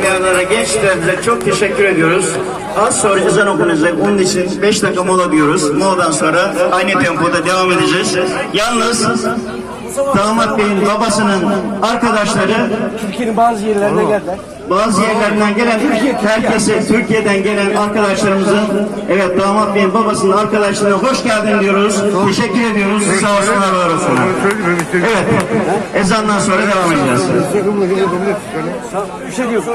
bayanlara, gençlerimize çok teşekkür ediyoruz. Az sonra ezan okunacak. Onun için 5 dakika mola diyoruz. Moladan sonra aynı tempoda devam edeceğiz. Yalnız damat beyin babasının arkadaşları Türkiye'nin bazı yerlerine geldiler. bazı yerlerden gelen herkese Türkiye'den gelen arkadaşlarımızın evet damat beyin babasının arkadaşlarına hoş geldin diyoruz. Teşekkür ediyoruz. Sağ olsunlar var olsunlar. Evet. Ezandan sonra devam edeceğiz. Bir şey diyorsun.